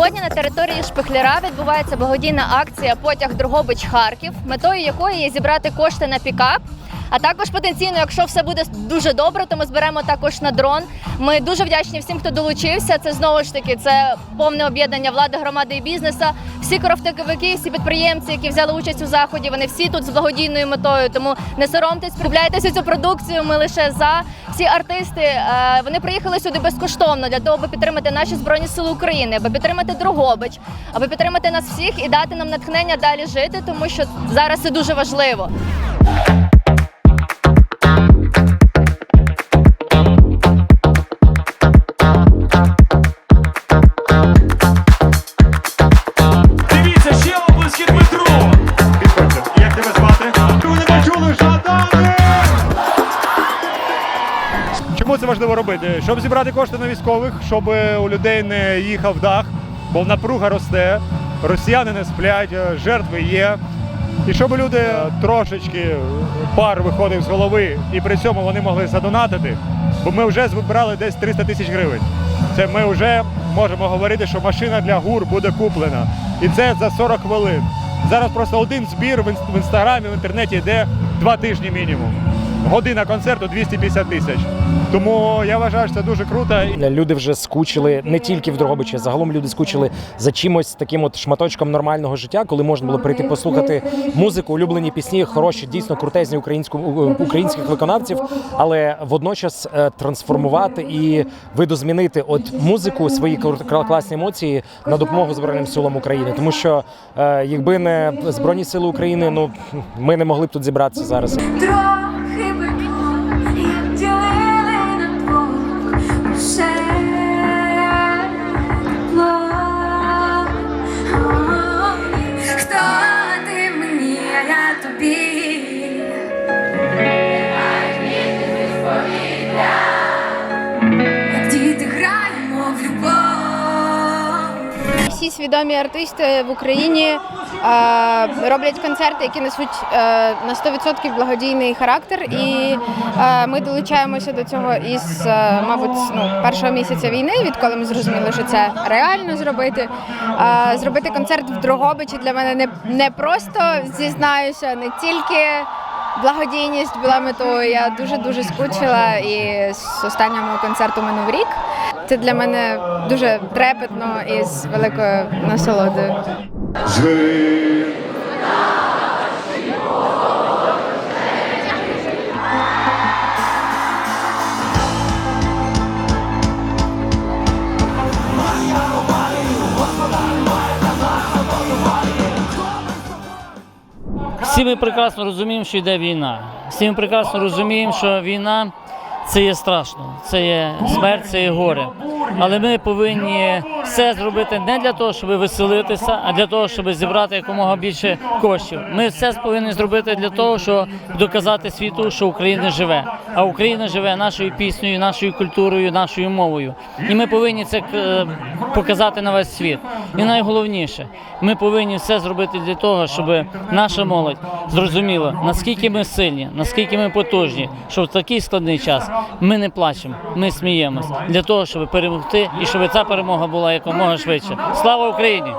селі Шпихляра відбувається благодійна акція Потяг Дрогобич Харків, метою якої є зібрати кошти на пікап. А також потенційно, якщо все буде дуже добре, то ми зберемо також на дрон. Ми дуже вдячні всім, хто долучився. Це знову ж таки це повне об'єднання влади, громади і бізнесу. Всі крафтовики, всі підприємці, які взяли участь у заході, вони всі тут з благодійною метою. Тому не соромтесь, купляйтеся цю продукцію. Ми лише за всі артисти. е, Вони приїхали сюди безкоштовно для того, аби підтримати наші збройні сили України, аби підтримати Другобич, аби підтримати нас всіх і дати нам натхнення далі жити, тому що зараз це дуже важливо. Це важливо робити? Щоб зібрати кошти на військових, щоб у людей не їхав дах, бо напруга росте, росіяни не сплять, е, жертви є. І щоб люди е, трошечки пар виходив з голови, і при цьому вони могли задонатити, бо ми вже збирали десь 300 тисяч гривень. Це ми вже можемо говорити, що машина для гур буде куплена. І це за 40 хвилин. Зараз просто один збір в інстаграмі, в інтернеті йде два тижні мінімум. Година концерту 250 тисяч. Тому я вважаю, що це дуже круто. Люди вже скучили не тільки в Дрогобичі, загалом люди скучили за чимось таким от шматочком нормального життя, коли можна було прийти послухати музику, улюблені пісні, хороші, дійсно крутезні українську українських виконавців, але водночас е, трансформувати і видозмінити от музику, свої класні емоції на допомогу Збройним силам України. Тому що е, якби не Збройні сили України, ну ми не могли б тут зібратися зараз. Всі свідомі артисти в Україні е, роблять концерти, які несуть е, на 100% благодійний характер. І е, ми долучаємося до цього із, мабуть, ну, першого місяця війни, відколи ми зрозуміли, що це реально зробити. Зробити концерт в Дрогобичі для мене не, не просто зізнаюся, не тільки. Благодійність була метою. Я дуже дуже скучила і з останнього концерту минув рік. Це для мене дуже трепетно і з великою насолодою. Всі ми прекрасно розуміємо, що йде війна. Всі ми прекрасно розуміємо, що війна це є страшно, це є смерть, це є горе. Але ми повинні все зробити не для того, щоб веселитися, а для того, щоб зібрати якомога більше коштів. Ми все повинні зробити для того, щоб доказати світу, що Україна живе. А Україна живе нашою піснею, нашою культурою, нашою мовою. І ми повинні це е, показати на весь світ. І найголовніше, ми повинні все зробити для того, щоб наша молодь зрозуміла, наскільки ми сильні, наскільки ми потужні, що в такий складний час ми не плачемо, ми сміємось для того, щоб перемогти і щоб ця перемога була якомога швидше. Слава Україні!